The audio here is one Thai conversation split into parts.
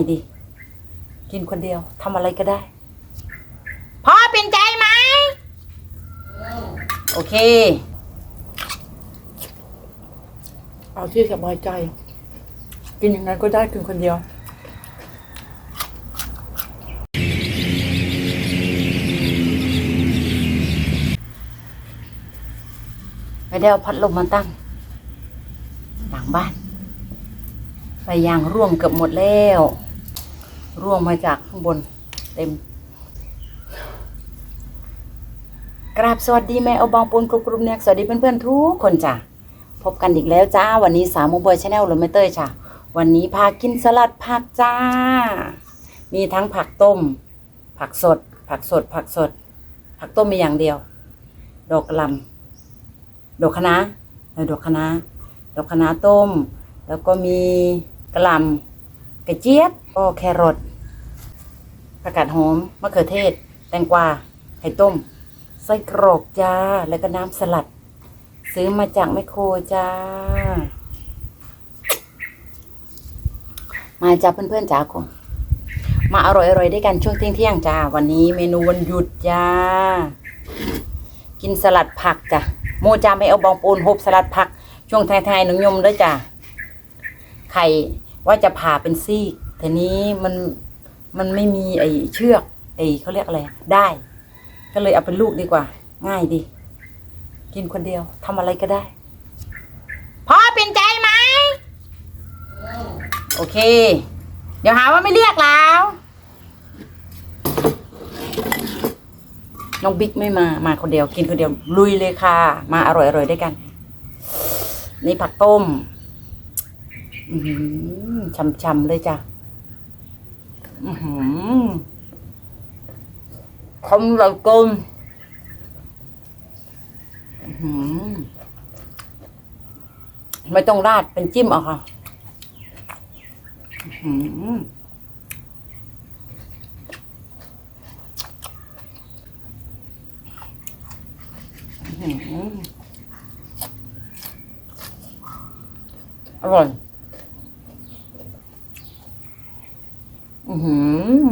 ายดี กินคนเดียวทำอะไรก็ได้พ่อเป็นใจไหมโอเค เอาที่สบายใจ กินอย่างนั้นก็ได้กินคนเดียว ไม่ได้เอาพัดลมมาตั้ง หลังบ้านไปยางร่วงเกือบหมดแล้ว ร่วงมาจากข้างบนเต็ม กราบสวัสดีแม่เอาบองปูนกรุบกรุบเนี่ยสวัสดีเพื่อนๆทุกคนจ้ะ พบกันอีกแล้วจ้า วันนี้สามโมบอยชาแนลหรือไม่เต้ยจ้ะ วันนี้พากินสลัดผักจ้า มีทั้งผักต้ม ผักสด ผักสด ผักสด ผักต้มมีอย่างเดียว ดอกกระหลำดอกคะน้าดอกคะน้าดอกคะน้าต้ม แล้วก็มีกระหลำกระเจี๊ยบก็แครอท ผักกาดหอมมะเขือเทศ แตงกวาไข่ต้ม ไส้กรอกจ้า แล้วก็น้ำสลัด ซื้อมาจากแมคโครจ้า มาจ้าเพื่อนๆจ้าคงมาอร่อยๆด้วยกันช่วงเที่ยงๆจ้า วันนี้เมนูวันหยุดจ้า กินสลัดผักจ้ะโมจ้าไม่เอาบองปูนหบสลัดผัก ช่วงไทยๆหนุ่งยมด้วยจ้ะไข่ว่าจะผ่าเป็นซี่แต่นี้มัน มันไม่มีไอ้เชือกไอ้เขาเรียกอะไรได้ ก็เลยเอาเป็นลูกดีกว่า ง่ายดี กินคนเดียวทำอะไรก็ได้พ่อเป็นใจไหมโอเค เดี๋ยวหาว่าไม่เรียกแล้วน้องบิ๊กไม่มา มาคนเดียว กินคนเดียว ลุยเลยค่ะ มาอร่อยอร่อยด้วยกัน นี่ผักต้มอือหือช่ำๆเลยจ้ะ อือหือคำเหลือเกินอื้อหือไม่ต้องราดเป็นจิ้มเอาค่ะอร่อย อือหือ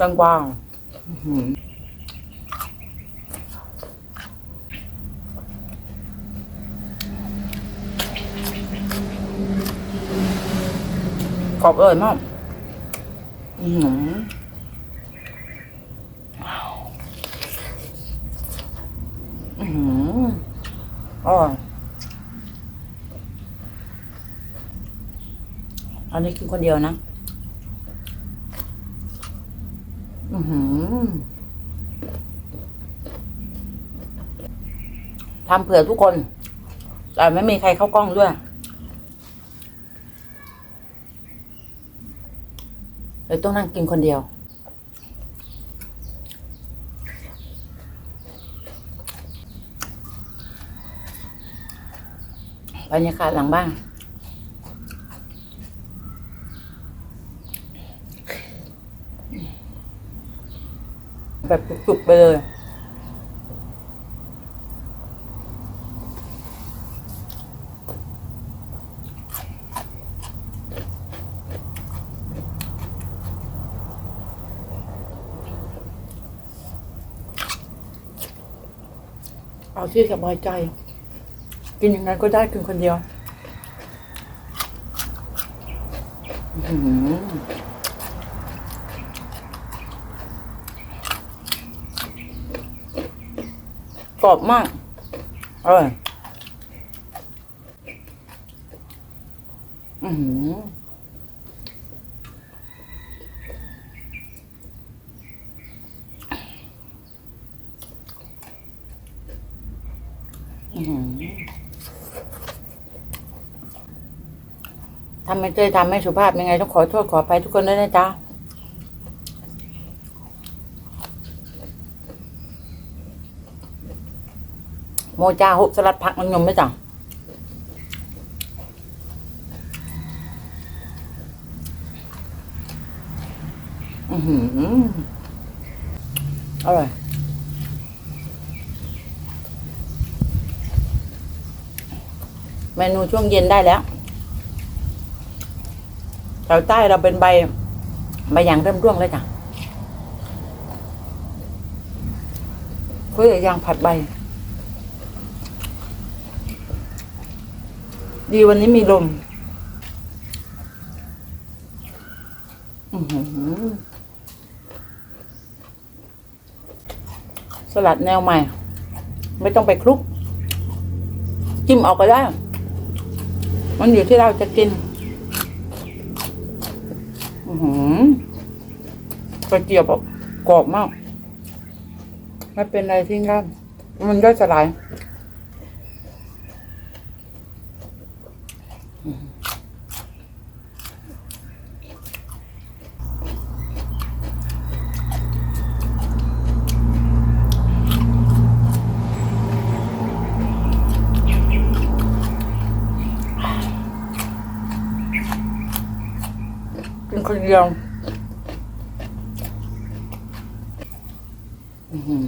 จังกวางอื้อหือกรอบอร่ยมากอือหือ อือหืออร่ออันนี้กินคนเดียวนะ อือหือทำเผื่อทุกคน แต่ไม่มีใครเข้ากล้องด้วย เลยต้องนั่งกินคนเดียว บรรยากาศหลังบ้านแบบจุกๆไปเลยเอาที่สบายใจ กินยังไงก็ได้กินคนเดียวกรอบมากอร่อยอือหืออื้ ทำไม่เจ้ยทำไม่สุภาพยังไง ต้องขอโทษขอไปทุกคนด้วยนะจ๊ะโมจาหุบสลัดผักมันยมไหมจังอือหืออร่อยเมนูช่วงเย็นได้แล้ว แถวใต้เราเป็นใบใบยางเริ่มร่วงแล้วจ้ะเพื่อยางผัดใบ ดีวันนี้มีลมสลัดแนวใหม่ ไม่ต้องไปคลุก จิ้มออกก็ได้ มันอยู่ที่เราจะกิน หือกระเจี๊ยบแบบกรอบมาก ไม่เป็นไรทิ้งได้มันย่อยสลาย คนเดียวอื้อหือ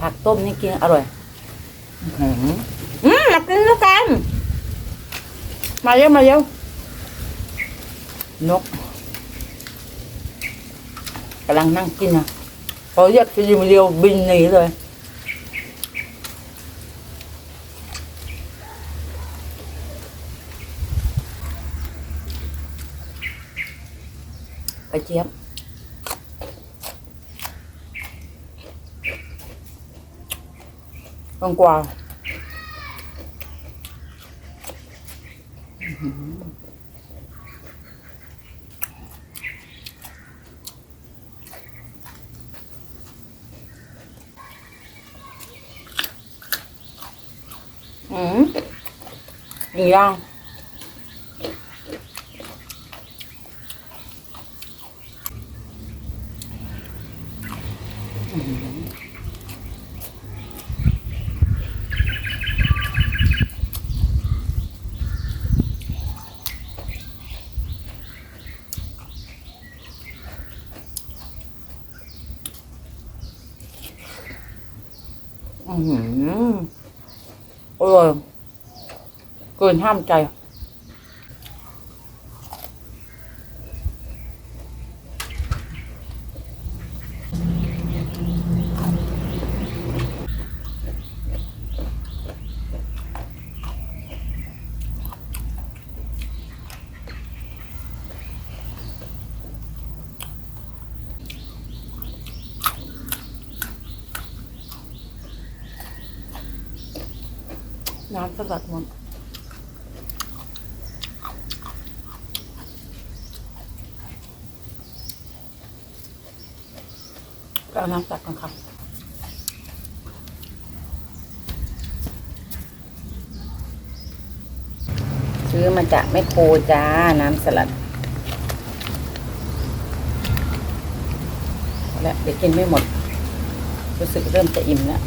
ผักต้มนี่กินอร่อย อื้อหืออืมมากินด้วยกัน มาเร็วมาเร็วนกกำลังนั่งกินอะพอเรียกฟิลิมเรียวบินหนีเลย กระเจี๊ยบตงกวาอื้อหืออืมอีกอย่าง อือหืออร่อยเกินห้ามใจ น้ำสลัดหมดก็เอาน้ำตักกันค่ะซื้อมาจากแมคโคจ้า น้ำสลัดเอาละเดี๋ยวกินไม่หมด รู้สึกเริ่มจะอิ่มแล้ว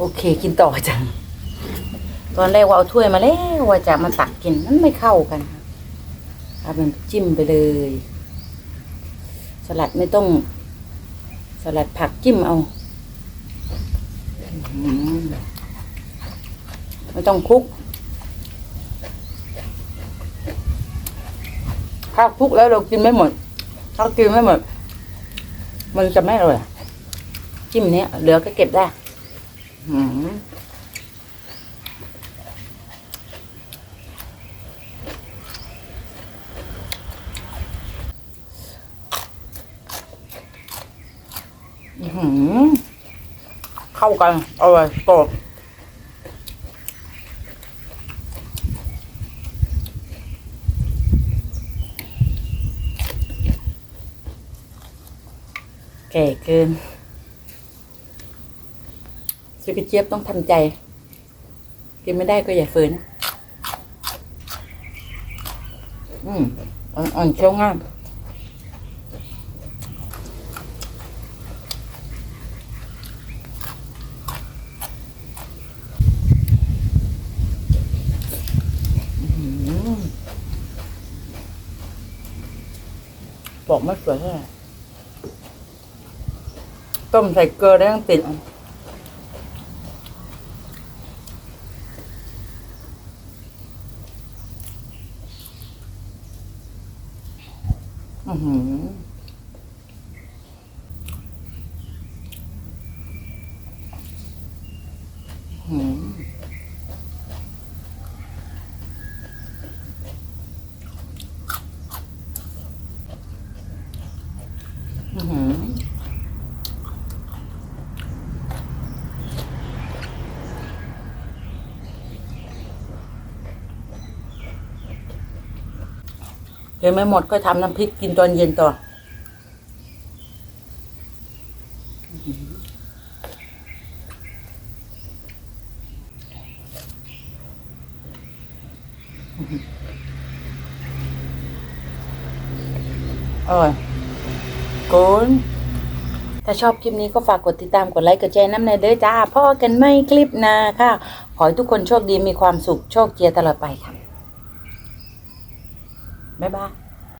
โอเค กินต่อจัง ตอนแรกว่าเอาถ้วยมาแล้วว่าจะมาตักกินมันไม่เข้ากันเอาเป็นจิ้มไปเลย สลัดไม่ต้อง สลัดผักจิ้มเอาไม่ต้องคลุกถ้าคลุกแล้วเรากินไม่หมดถ้ากินไม่หมดมันจะไม่อร่อยจิ้มเนี้ยเหลือก็เก็บได้ เข้ากันอร่อยกรอบแก่เกิน ซื้อกระเจี๊ยบต้องทำใจ กินไม่ได้ก็อย่าฝืนนอืมอ่อนๆเคี้ยวง่ายบอกไม่สวยเท่าไหร่ต้มใส่เกลือได้ยังติด อือหืออื้อหืมอือหือ เดี๋ยวไม่หมดก็ทำน้ำพริกกินตอนเย็นต่ออร่อยกุนถ้าชอบคลิปนี้ก็ฝากกดติดตามกดไลค์กดแชร์น้ำในเด้อจ้าพ่อกันไม่คลิปนาค่ะ ขอให้ทุกคนโชคดีมีความสุขโชคเจียตลอดไปค่ะ บ๊ายบาย